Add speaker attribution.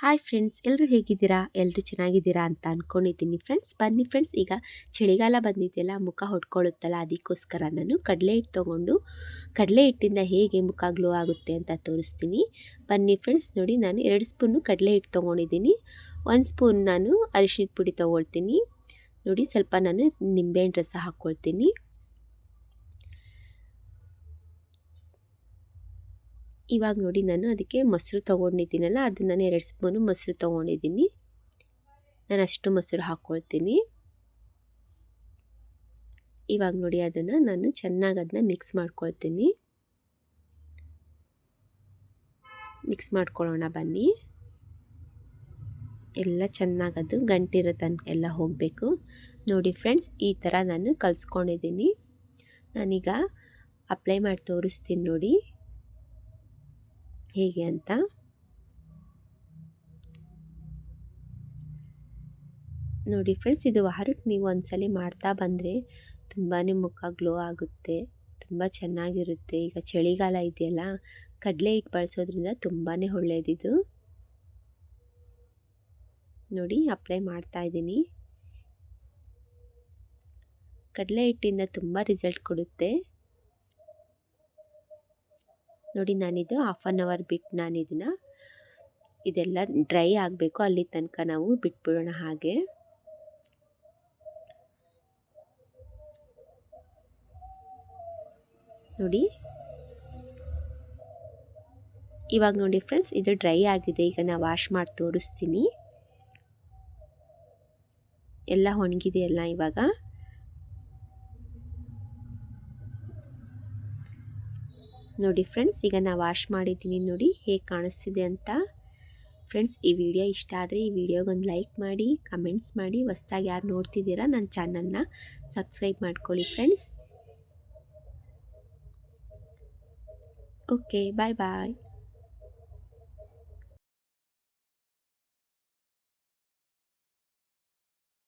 Speaker 1: Hi friends ಎಲ್ಲರೂ ಹೇಗಿದ್ದೀರಾ? ಎಲ್ಲರೂ ಚೆನ್ನಾಗಿದ್ದೀರಾ ಅಂತ ಅಂದ್ಕೊಂಡಿದ್ದೀನಿ ಫ್ರೆಂಡ್ಸ್ ಬನ್ನಿ ಫ್ರೆಂಡ್ಸ್ ಈಗ ಚಳಿಗಾಲ ಬಂದಿದೆಯಲ್ಲ, ಮುಖ ಹೊಡ್ಕೊಳ್ಳುತ್ತಲ್ಲ, ಅದಕ್ಕೋಸ್ಕರ ನಾನು ಕಡಲೆ ಹಿಟ್ಟು ತೊಗೊಂಡು, ಕಡಲೆ ಹಿಟ್ಟಿಂದ ಹೇಗೆ ಮುಖ ಗ್ಲೋ ಆಗುತ್ತೆ ಅಂತ ತೋರಿಸ್ತೀನಿ. ಬನ್ನಿ ಫ್ರೆಂಡ್ಸ್ ನೋಡಿ ನಾನು ಎರಡು ಸ್ಪೂನು ಕಡಲೆ ಹಿಟ್ಟು ತೊಗೊಂಡಿದ್ದೀನಿ. ಒಂದು ಸ್ಪೂನ್ ನಾನು ಅರಿಶಿನ ಪುಡಿ ತೊಗೊಳ್ತೀನಿ. ನೋಡಿ ಸ್ವಲ್ಪ ನಾನು ನಿಂಬೆಹಣ್ಣು ರಸ ಹಾಕ್ಕೊಳ್ತೀನಿ. ಇವಾಗ ನೋಡಿ ನಾನು ಅದಕ್ಕೆ ಮೊಸರು ತೊಗೊಂಡಿದ್ದೀನಲ್ಲ ಅದು ನಾನು ಎರಡು ಸ್ಪೂನು ಮೊಸರು ತೊಗೊಂಡಿದ್ದೀನಿ. ನಾನು ಅಷ್ಟು ಮೊಸರು ಹಾಕ್ಕೊಳ್ತೀನಿ ಇವಾಗ ನೋಡಿ ಅದನ್ನು ನಾನು ಚೆನ್ನಾಗಿ ಅದನ್ನ ಮಿಕ್ಸ್ ಮಾಡ್ಕೊಳ್ತೀನಿ. ಮಿಕ್ಸ್ ಮಾಡ್ಕೊಳ್ಳೋಣ ಬನ್ನಿ. ಎಲ್ಲ ಚೆನ್ನಾಗಿ ಅದು ಗಂಟಿರೋ ತನಕ ಎಲ್ಲ ಹೋಗಬೇಕು. ನೋಡಿ ಫ್ರೆಂಡ್ಸ್, ಈ ಥರ ನಾನು ಕಲಿಸ್ಕೊಂಡಿದ್ದೀನಿ. ನಾನೀಗ ಅಪ್ಲೈ ಮಾಡಿ ತೋರಿಸ್ತೀನಿ ನೋಡಿ. ಹೇಗೆ ಅಂತ? ನೋಡಿ ಫ್ರೆಂಡ್ಸ್ ಇದು ವಾರಕ್ಕೆ ನೀವು ಒಂದ್ಸಲ ಮಾಡ್ತಾ ಬಂದರೆ ತುಂಬಾ ಮುಖ ಗ್ಲೋ ಆಗುತ್ತೆ, ತುಂಬ ಚೆನ್ನಾಗಿರುತ್ತೆ. ಈಗ ಚಳಿಗಾಲ ಇದೆಯಲ್ಲ, ಕಡಲೆ ಹಿಟ್ಟು ಬಳಸೋದ್ರಿಂದ ತುಂಬಾ ಒಳ್ಳೆಯದಿದು ನೋಡಿ ಅಪ್ಲೈ ಮಾಡ್ತಾ ಇದ್ದೀನಿ. ಕಡಲೆ ಹಿಟ್ಟಿಂದ ತುಂಬ ರಿಸಲ್ಟ್ ಕೊಡುತ್ತೆ. ನೋಡಿ ನಾನಿದು ಹಾಫ್ ಆನ್ ಅವರ್ ಬಿಟ್ಟು ನಾನು ಇದನ್ನು ಇದೆಲ್ಲ ಡ್ರೈ ಆಗಬೇಕು ಅಲ್ಲಿ ತನಕ ನಾವು ಬಿಟ್ಬಿಡೋಣ ಹಾಗೆ. ನೋಡಿ. ಇವಾಗ ನೋಡಿ ಫ್ರೆಂಡ್ಸ್ ಇದು ಡ್ರೈ ಆಗಿದೆ, ಈಗ ನಾ ವಾಶ್ ಮಾಡಿ ತೋರಿಸ್ತೀನಿ. ಎಲ್ಲ ಒಣಗಿದೆಯಲ್ಲ ಇವಾಗ. ನೋಡಿ ಫ್ರೆಂಡ್ಸ್ ಈಗ ನಾನು ವಾಶ್ ಮಾಡಿದ್ದೀನಿ ನೋಡಿ ಹೇಗೆ ಕಾಣಿಸ್ತಿದೆ ಅಂತ. ಫ್ರೆಂಡ್ಸ್ ಈ ವಿಡಿಯೋ ಇಷ್ಟ ಆದರೆ ಈ ವಿಡಿಯೋಗೊಂದು ಲೈಕ್ ಮಾಡಿ ಕಮೆಂಟ್ಸ್ ಮಾಡಿ, ಹೊಸ್ದಾಗಿ ಯಾರು ನೋಡ್ತಿದ್ದೀರಾ ನನ್ನ ಚಾನಲ್ನ ಸಬ್ಸ್ಕ್ರೈಬ್ ಮಾಡ್ಕೊಳ್ಳಿ ಫ್ರೆಂಡ್ಸ್ ಓಕೆ ಬಾಯ್ ಬಾಯ್